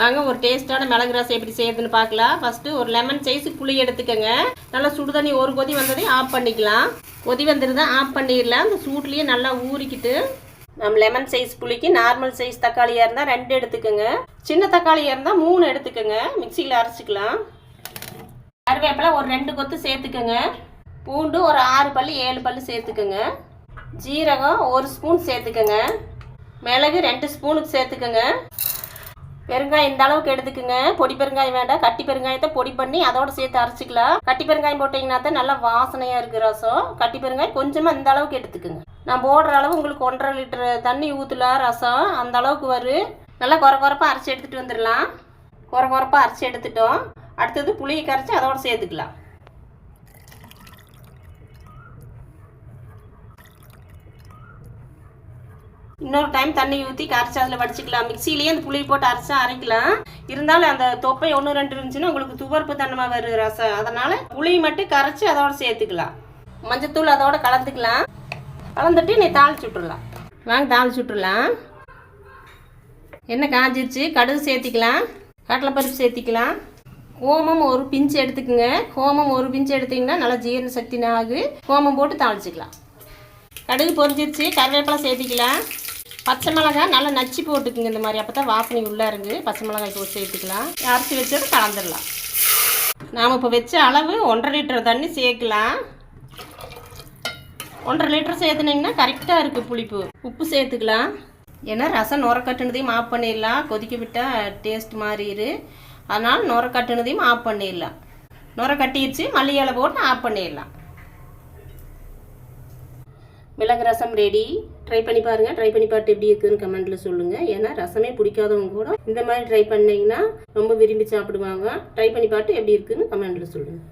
வாங்க ஒரு டேஸ்ட்டான மிளகு ரசம் எப்படி செய்யறதுன்னு பார்க்கலாம். ஃபஸ்ட்டு ஒரு லெமன் சைஸு புளி எடுத்துக்கோங்க. நல்லா சுடு தண்ணி ஒரு கொதி வந்ததையும் ஆஃப் பண்ணிக்கலாம். கொதி வந்துருந்தா ஆஃப் பண்ணிடலாம். அந்த சூட்லேயே நல்லா ஊறிக்கிட்டு நம்ம லெமன் சைஸ் புளிக்கு நார்மல் சைஸ் தக்காளியாக இருந்தால் ரெண்டு எடுத்துக்கோங்க. சின்ன தக்காளியாக இருந்தால் மூணு எடுத்துக்கோங்க. மிக்சியில் அரைச்சிக்கலாம். கருவேப்பிலை ஒரு ரெண்டு கொத்து சேர்த்துக்கோங்க. பூண்டு ஒரு ஆறு பல் ஏழு பல் சேர்த்துக்கோங்க. ஜீரகம் ஒரு ஸ்பூன் சேர்த்துக்கோங்க. மிளகு ரெண்டு ஸ்பூனுக்கு சேர்த்துக்கோங்க. பெருங்காயம் இந்த அளவுக்கு எடுத்துக்கோங்க. பொடி பெருங்காயம் வேண்டாம். கட்டி பெருங்காயத்தை பொடி பண்ணி அதோட சேர்த்து அரைச்சிக்கலாம். கட்டி பெருங்காயம் போட்டிங்கன்னா தான் நல்லா வாசனையாக இருக்குது ரசம். கட்டி பெருங்காயம் கொஞ்சமாக இந்த அளவுக்கு எடுத்துக்கோங்க. நான் போடுற அளவு உங்களுக்கு ஒன்றரை லிட்டர் தண்ணி ஊற்றலாம் ரசம். அந்த அளவுக்கு வரும் நல்லா குறை குறைப்பாக அரைச்சி எடுத்துகிட்டு வந்துடலாம். குறை குறைப்பாக அரைச்சி எடுத்துட்டோம். அடுத்தது புளியை கரைச்சி அதோட சேர்த்துக்கலாம். இன்னொரு டைம் தண்ணி ஊற்றி கரைச்சி அதில் வடிச்சிக்கலாம். மிக்சிலேயே அந்த புளி போட்டு அரைச்சா அரைக்கலாம். இருந்தாலும் அந்த தொப்பை ஒன்று ரெண்டு இருந்துச்சுன்னா உங்களுக்கு துவர்ப்பு தன்மை வரும் ரசம். அதனால் புளி மட்டும் கரைச்சி அதோட சேர்த்துக்கலாம். மஞ்சத்தூள் அதோட கலந்துக்கலாம். கலந்துட்டு நீ தாளிச்சு விட்டுறலாம். வாங்க தாளிச்சு விட்டுறலாம். எண்ணெய் காஞ்சிருச்சு. கடுகு சேர்த்திக்கலாம். கடலைப்பருப்பு சேர்த்திக்கலாம். கோமம் ஒரு பிஞ்சு எடுத்துக்கோங்க. கோமம் ஒரு பிஞ்சு எடுத்தீங்கன்னா நல்லா ஜீரண சக்தி ஆகு கோமம் போட்டு தாளிச்சிக்கலாம். கடுகு பொரிஞ்சிருச்சு. கருவேப்பிலை சேர்த்திக்கலாம். பச்சை மிளகாய் நல்லா நச்சு போட்டுக்குங்க இந்த மாதிரி. அப்போ தான் வாசனை உள்ளே இருந்து பச்சை மிளகாய் போட்டு சேர்த்துக்கலாம் அரைச்சி வச்சது கலந்துடலாம். நாம் இப்போ வச்ச அளவு ஒன்றரை லிட்டர் தண்ணி சேர்க்கலாம். ஒன்றரை லிட்டர் சேர்த்துனீங்கன்னா கரெக்டாக இருக்குது புளிப்பு. உப்பு சேர்த்துக்கலாம். ஏன்னா ரசம் நுர கட்டுனதையும் ஆஃப் பண்ணிடலாம். கொதிக்க விட்டால் டேஸ்ட் மாறிடு அதனால் நுர கட்டுனதையும் ஆஃப் பண்ணிடலாம். நுர கட்டிடுச்சு மல்லி இலை போட்டு ஆஃப் பண்ணிடலாம். மிளகு ரசம் ரெடி ட்ரை பண்ணி பாருங்கள் ட்ரை பண்ணி பார்த்து எப்படி இருக்குதுன்னு கமெண்ட்டில் சொல்லுங்கள் ஏன்னா ரசமே பிடிக்காதவங்க கூட இந்த மாதிரி ட்ரை பண்ணிங்கன்னா ரொம்ப விரும்பி சாப்பிடுவாங்க. ட்ரை பண்ணி பார்த்து எப்படி இருக்குதுன்னு கமெண்ட்டில் சொல்லுங்கள்